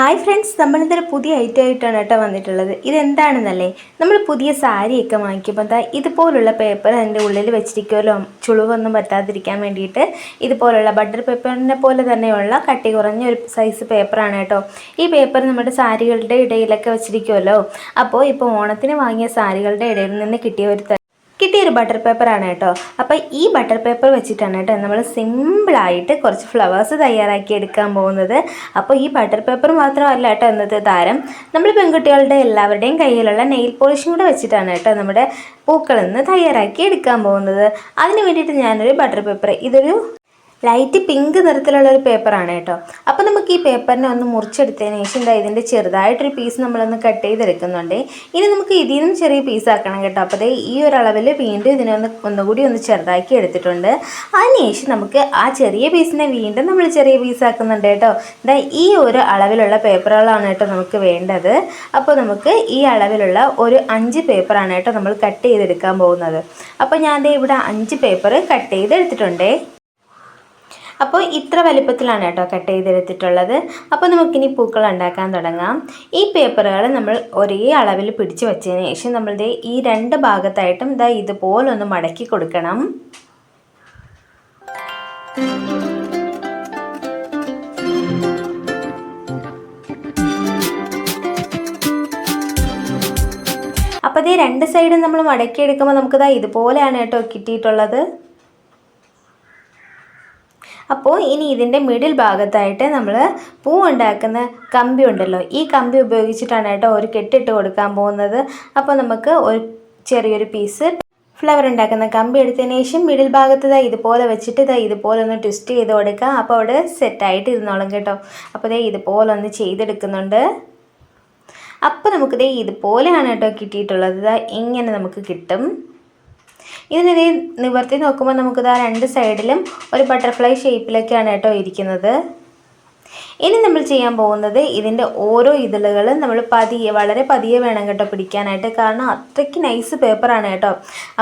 Hi friends നമ്മളിതൊരു പുതിയ item ആയിട്ടാണ് കേട്ടോ വന്നിട്ടുള്ളത്. ഇതെന്താണെന്നല്ലേ? നമ്മൾ പുതിയ സാരിയൊക്കെ വാങ്ങിക്കുമ്പോൾ എന്താ ഇതുപോലുള്ള പേപ്പർ അതിന്റെ ഉള്ളിൽ വെച്ചിരിക്കുമല്ലോ ചുളിവൊന്നും പറ്റാതിരിക്കാൻ വേണ്ടിയിട്ട് ഇതുപോലുള്ള ബട്ടർ പേപ്പറിനെ പോലെ തന്നെയുള്ള കട്ടി കുറഞ്ഞ ഒരു സൈസ് പേപ്പറാണ് കേട്ടോ. ഈ പേപ്പർ നമ്മുടെ സാരികളുടെ ഇടയിലൊക്കെ വെച്ചിരിക്കുമല്ലോ അപ്പോൾ ഇപ്പോൾ ഓണത്തിന് വാങ്ങിയ സാരികളുടെ ഇടയിൽ നിന്ന് കിട്ടിയ ഒരു കിട്ടിയൊരു ബട്ടർ പേപ്പറാണ് കേട്ടോ. അപ്പോൾ ഈ ബട്ടർ പേപ്പർ വെച്ചിട്ടാണ് കേട്ടോ നമ്മൾ സിമ്പിളായിട്ട് കുറച്ച് ഫ്ലവേഴ്സ് തയ്യാറാക്കി എടുക്കാൻ പോകുന്നത്. അപ്പോൾ ഈ ബട്ടർ പേപ്പർ മാത്രമല്ല കേട്ടോ ഇന്നത്തെ താരം. നമ്മൾ പെൺകുട്ടികളുടെ എല്ലാവരുടെയും കയ്യിലുള്ള നെയിൽ പോളിഷും കൂടെ വെച്ചിട്ടാണ് കേട്ടോ നമ്മുടെ പൂക്കളിൽ നിന്ന് തയ്യാറാക്കി എടുക്കാൻ പോകുന്നത്. അതിന് വേണ്ടിയിട്ട് ഞാനൊരു ബട്ടർ പേപ്പർ ഇതൊരു ലൈറ്റ് പിങ്ക് നിറത്തിലുള്ള ഒരു പേപ്പറാണ് കേട്ടോ. അപ്പോൾ നമുക്ക് ഈ പേപ്പറിനെ ഒന്ന് മുറിച്ചെടുത്തതിന് ശേഷം ഇതാ ഇതിന്റെ ചെറുതായിട്ടൊരു പീസ് നമ്മളൊന്ന് കട്ട് ചെയ്തെടുക്കുന്നുണ്ട്. ഇനി നമുക്ക് ഇതിൽ നിന്നും ചെറിയ പീസ് ആക്കണം കേട്ടോ. അപ്പോൾ ഈ ഒരു അളവിൽ വീണ്ടും ഇതിനെ ഒന്ന് ഒന്നുകൂടി ഒന്ന് ചെറുതാക്കി എടുത്തിട്ടുണ്ട്. അതിനുശേഷം നമുക്ക് ആ ചെറിയ പീസിനെ വീണ്ടും നമ്മൾ ചെറിയ പീസ് ആക്കുന്നുണ്ട് കേട്ടോ. ഇതാ ഈ ഒരു അളവിലുള്ള പേപ്പറുകളാണ് കേട്ടോ നമുക്ക് വേണ്ടത്. അപ്പോൾ നമുക്ക് ഈ അളവിലുള്ള ഒരു അഞ്ച് പേപ്പറാണ് കേട്ടോ നമ്മൾ കട്ട് ചെയ്തെടുക്കാൻ പോകുന്നത്. അപ്പോൾ ഞാൻ ഇവിടെ അഞ്ച് പേപ്പർ കട്ട് ചെയ്തെടുത്തിട്ടുണ്ടേ. അപ്പോൾ ഇത്ര വലിപ്പത്തിലാണ് കേട്ടോ കട്ട് ചെയ്തെടുത്തിട്ടുള്ളത്. അപ്പോൾ നമുക്കിനി പൂക്കൾ ഉണ്ടാക്കാൻ തുടങ്ങാം. ഈ പേപ്പറുകൾ നമ്മൾ ഒരേ അളവിൽ പിടിച്ച് വെച്ചതിന് ശേഷം നമ്മളുടെ ഈ രണ്ട് ഭാഗത്തായിട്ടും ഇതാ ഇതുപോലെ ഒന്ന് മടക്കി കൊടുക്കണം. അപ്പോൾ ഇതേ രണ്ട് സൈഡും നമ്മൾ മടക്കി എടുക്കുമ്പോൾ നമുക്കിതാ ഇതുപോലെയാണ് കേട്ടോ കിട്ടിയിട്ടുള്ളത്. അപ്പോൾ ഇനി ഇതിന്റെ മിഡിൽ ഭാഗത്തായിട്ട് നമ്മൾ പൂ ഉണ്ടാക്കുന്ന കമ്പി ഉണ്ടല്ലോ ഈ കമ്പി ഉപയോഗിച്ചിട്ടാണ് കേട്ടോ ഒരു കെട്ടിട്ട് കൊടുക്കാൻ പോകുന്നത്. അപ്പോൾ നമുക്ക് ഒരു ചെറിയൊരു പീസ് ഫ്ലവർ ഉണ്ടാക്കുന്ന കമ്പി എടുത്തതിന് ശേഷം മിഡിൽ ഭാഗത്ത് ഇതാ ഇതുപോലെ വെച്ചിട്ട് ഇതാ ഇതുപോലെ ഒന്ന് ട്വിസ്റ്റ് ചെയ്ത് കൊടുക്കുക അപ്പോൾ അവിടെ സെറ്റായിട്ട് ഇരുന്നോളും കേട്ടോ. അപ്പോൾ ഇതേ ഇതുപോലെ ഒന്ന് ചെയ്തെടുക്കുന്നുണ്ട്. അപ്പോൾ നമുക്കിതേ ഇതുപോലെയാണ് കേട്ടോ കിട്ടിയിട്ടുള്ളത്. ഇതാ ഇങ്ങനെ നമുക്ക് കിട്ടും. ഇതിനെ നിവർത്തി നോക്കുമ്പോൾ നമുക്കിത് ആ രണ്ട് സൈഡിലും ഒരു ബട്ടർഫ്ലൈ ഷേപ്പിലൊക്കെയാണ് കേട്ടോ ഇരിക്കുന്നത്. ഇനി നമ്മൾ ചെയ്യാൻ പോകുന്നത് ഇതിന്റെ ഓരോ ഇതളുകളും നമ്മൾ പതിയെ വളരെ പതിയെ വേണം കേട്ടോ പിടിക്കാനായിട്ട്. കാരണം അത്രയ്ക്ക് നൈസ് പേപ്പറാണ് കേട്ടോ.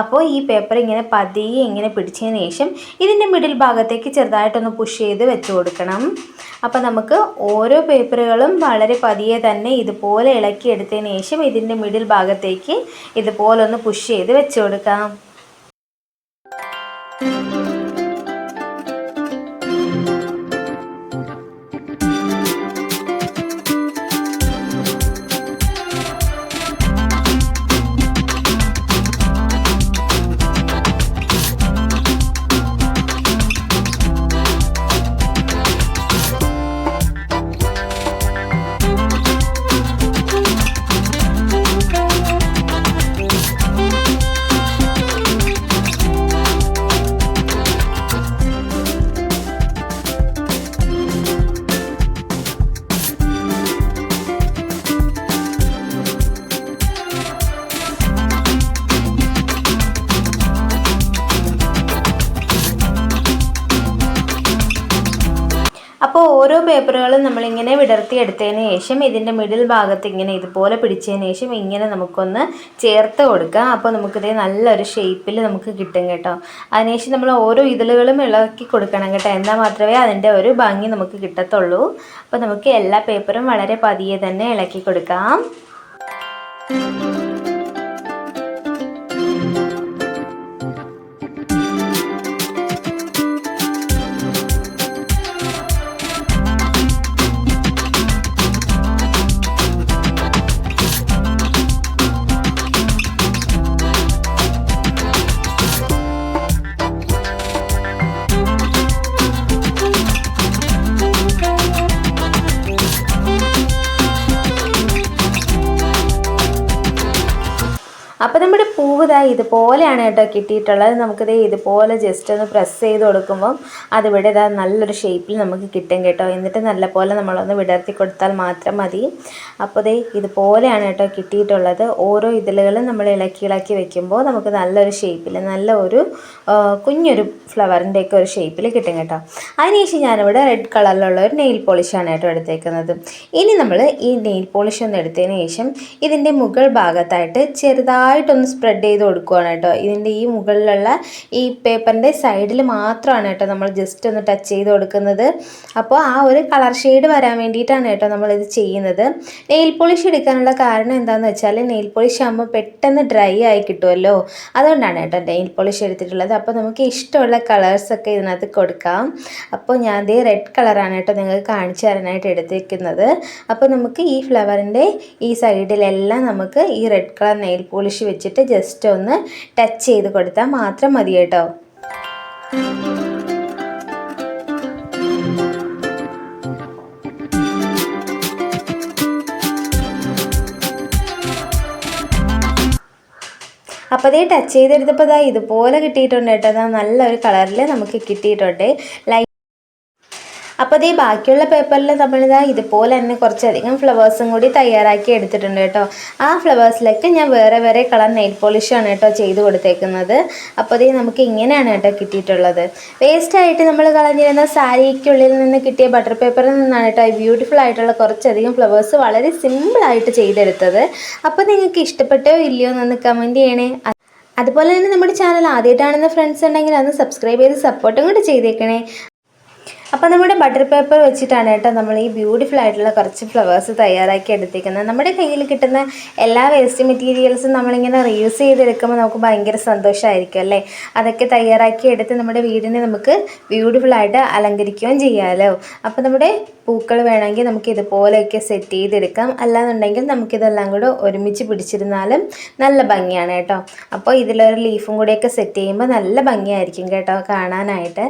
അപ്പോൾ ഈ പേപ്പർ ഇങ്ങനെ പതിയെ ഇങ്ങനെ പിടിച്ചതിന് ശേഷം ഇതിന്റെ മിഡിൽ ഭാഗത്തേക്ക് ചെറുതായിട്ടൊന്ന് പുഷ് ചെയ്ത് വെച്ച് കൊടുക്കണം. അപ്പോൾ നമുക്ക് ഓരോ പേപ്പറുകളും വളരെ പതിയെ തന്നെ ഇതുപോലെ ഇളക്കി എടുത്തതിന് ശേഷം ഇതിന്റെ മിഡിൽ ഭാഗത്തേക്ക് ഇതുപോലെ ഒന്ന് പുഷ് ചെയ്ത് വെച്ച് കൊടുക്കാം. അപ്പോൾ പേപ്പറുകളും നമ്മളിങ്ങനെ വിടർത്തി എടുത്തതിന് ശേഷം ഇതിന്റെ മിഡിൽ ഭാഗത്ത് ഇങ്ങനെ ഇതുപോലെ പിടിച്ചതിന് ശേഷം ഇങ്ങനെ നമുക്കൊന്ന് ചേർത്ത് കൊടുക്കാം. അപ്പോൾ നമുക്കിത് നല്ലൊരു ഷേപ്പിൽ നമുക്ക് കിട്ടും കേട്ടോ. അതിനുശേഷം നമ്മൾ ഓരോ ഇതളുകളും ഇളക്കി കൊടുക്കണം കേട്ടോ. എന്നാൽ മാത്രമേ അതിന്റെ ഒരു ഭംഗി നമുക്ക് കിട്ടത്തുള്ളൂ. അപ്പോൾ നമുക്ക് എല്ലാ പേപ്പറും വളരെ പതിയെ തന്നെ ഇളക്കി കൊടുക്കാം. a അപ്പോൾ നമ്മുടെ പൂവ് ദാ ഇതുപോലെയാണ് കേട്ടോ കിട്ടിയിട്ടുള്ളത്. നമുക്കിത് ഇതുപോലെ ജസ്റ്റ് ഒന്ന് പ്രസ് ചെയ്ത് കൊടുക്കുമ്പം അതിവിടെ ഇതാ നല്ലൊരു ഷേപ്പിൽ നമുക്ക് കിട്ടും കേട്ടോ. എന്നിട്ട് നല്ലപോലെ നമ്മളൊന്ന് വിടർത്തി കൊടുത്താൽ മാത്രം മതി. അപ്പോൾ ദേ ഇതുപോലെയാണ് കേട്ടോ കിട്ടിയിട്ടുള്ളത്. ഓരോ ഇതിലുകളും നമ്മൾ ഇളക്കി ഇളക്കി വെക്കുമ്പോൾ നമുക്ക് നല്ലൊരു ഷേപ്പിൽ നല്ല ഒരു കുഞ്ഞൊരു ഫ്ലവറിന്റെയൊക്കെ ഒരു ഷേപ്പിൽ കിട്ടും കേട്ടോ. അതിനുശേഷം ഞാനിവിടെ റെഡ് കളറിലുള്ള ഒരു നെയിൽ പോളിഷാണ് കേട്ടോ എടുത്തേക്കുന്നത്. ഇനി നമ്മൾ ഈ നെയിൽ പോളിഷ് ഒന്ന് എടുത്തതിന് ശേഷം ഇതിന്റെ മുകൾ ഭാഗത്തായിട്ട് ചെറുതായി ചെറുതായിട്ടൊന്ന് സ്പ്രെഡ് ചെയ്ത് കൊടുക്കുവാണ് കേട്ടോ. ഇതിന്റെ ഈ മുകളിലുള്ള ഈ പേപ്പറിന്റെ സൈഡിൽ മാത്രമാണ് കേട്ടോ നമ്മൾ ജസ്റ്റ് ഒന്ന് ടച്ച് ചെയ്ത് കൊടുക്കുന്നത്. അപ്പോൾ ആ ഒരു കളർ ഷെയ്ഡ് വരാൻ വേണ്ടിയിട്ടാണ് കേട്ടോ നമ്മളിത് ചെയ്യുന്നത്. നെയിൽ പോളിഷ് എടുക്കാനുള്ള കാരണം എന്താണെന്ന് വെച്ചാൽ നെയിൽ പോളിഷ് ആകുമ്പോൾ പെട്ടെന്ന് ഡ്രൈ ആയി കിട്ടുമല്ലോ അതുകൊണ്ടാണ് കേട്ടോ നെയിൽ പോളിഷ് എടുത്തിട്ടുള്ളത്. അപ്പോൾ നമുക്ക് ഇഷ്ടമുള്ള കളേഴ്സൊക്കെ ഇതിനകത്ത് കൊടുക്കാം. അപ്പോൾ ഞാൻ ദേ റെഡ് കളറാണ് കേട്ടോ നിങ്ങൾക്ക് കാണിച്ചു തരാനായിട്ട് എടുത്തിരിക്കുന്നത്. അപ്പോൾ നമുക്ക് ഈ ഫ്ലവറിന്റെ ഈ സൈഡിലെല്ലാം നമുക്ക് ഈ റെഡ് കളർ നെയിൽ പോളിഷ് വെച്ചിട്ട് ജസ്റ്റ് ഒന്ന് ടച്ച് ചെയ്ത് കൊടുത്താൽ മാത്രം മതി കേട്ടോ. അപ്പോൾ അതേ ടച്ച് ചെയ്തെടുത്തപ്പോൾ ഇതാ ഇതുപോലെ കിട്ടിയിട്ടുണ്ട് കേട്ടോ. അതാ നല്ലൊരു കളറിൽ നമുക്ക് കിട്ടിയിട്ടുണ്ട്. ലൈറ്റ് അപ്പോൾ അതേ ബാക്കിയുള്ള പേപ്പറിൽ നമ്മളിതാ ഇതുപോലെ തന്നെ കുറച്ചധികം ഫ്ലവേഴ്സും കൂടി തയ്യാറാക്കി എടുത്തിട്ടുണ്ട് കേട്ടോ. ആ ഫ്ലവേഴ്സിലേക്ക് ഞാൻ വേറെ വേറെ കളർ നെയിൽ പോളിഷാണ് കേട്ടോ ചെയ്ത് കൊടുത്തേക്കുന്നത്. അപ്പോൾ അതേ നമുക്ക് ഇങ്ങനെയാണ് കേട്ടോ കിട്ടിയിട്ടുള്ളത്. വേസ്റ്റായിട്ട് നമ്മൾ കളഞ്ഞിരുന്ന സാരിക്കുള്ളിൽ നിന്ന് കിട്ടിയ ബട്ടർ പേപ്പറിൽ നിന്നാണ് കേട്ടോ ബ്യൂട്ടിഫുൾ ആയിട്ടുള്ള കുറച്ചധികം ഫ്ലവേഴ്സ് വളരെ സിമ്പിളായിട്ട് ചെയ്തെടുത്തത്. അപ്പോൾ നിങ്ങൾക്ക് ഇഷ്ടപ്പെട്ടോ ഇല്ലയോ എന്നൊന്ന് കമന്റ് ചെയ്യണേ. അതുപോലെ തന്നെ നമ്മുടെ ചാനൽ ആദ്യമായിട്ടാണെന്ന് ഫ്രണ്ട്സ് ഉണ്ടെങ്കിൽ അന്ന് സബ്സ്ക്രൈബ് ചെയ്ത് സപ്പോർട്ടും കൂടി ചെയ്തേക്കണേ. അപ്പോൾ നമ്മുടെ ബട്ടർ പേപ്പർ വെച്ചിട്ടാണ് കേട്ടോ നമ്മൾ ഈ ബ്യൂട്ടിഫുൾ ആയിട്ടുള്ള കുറച്ച് ഫ്ലവേഴ്സ് തയ്യാറാക്കി എടുത്തിരിക്കുന്നത് നമ്മുടെ കയ്യിൽ കിട്ടുന്ന എല്ലാ വേസ്റ്റ് മെറ്റീരിയൽസും നമ്മളിങ്ങനെ റീയൂസ് ചെയ്തെടുക്കുമ്പോൾ നമുക്ക് ഭയങ്കര സന്തോഷമായിരിക്കും അല്ലേ? അതൊക്കെ തയ്യാറാക്കി എടുത്ത് നമ്മുടെ വീടിനെ നമുക്ക് ബ്യൂട്ടിഫുൾ ആയിട്ട് അലങ്കരിക്കുകയും ചെയ്യാമല്ലോ അപ്പോൾ നമ്മുടെ പൂക്കൾ വേണമെങ്കിൽ നമുക്ക് ഇതുപോലെയൊക്കെ സെറ്റ് ചെയ്തെടുക്കാം. അല്ലാന്നുണ്ടെങ്കിൽ നമുക്കിതെല്ലാം കൂടെ ഒരുമിച്ച് പിടിച്ചിരുന്നാലും നല്ല ഭംഗിയാണ് കേട്ടോ. അപ്പോൾ ഇതിലൊരു ലീഫും കൂടെയൊക്കെ സെറ്റ് ചെയ്യുമ്പോൾ നല്ല ഭംഗിയായിരിക്കും കേട്ടോ കാണാനായിട്ട്.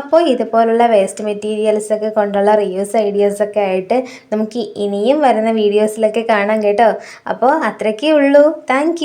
അപ്പോൾ ഇതുപോലുള്ള വേസ്റ്റ് മെറ്റീരിയൽസ് ഒക്കെ കൊണ്ടുള്ള റിയൂസ് ഐഡിയാസ് ഒക്കെ ആയിട്ട് നമുക്ക് ഇനിയും വരുന്ന വീഡിയോസിലൊക്കെ കാണാം കേട്ടോ. അപ്പോൾ അത്രയ്ക്കേ ഉള്ളൂ. താങ്ക്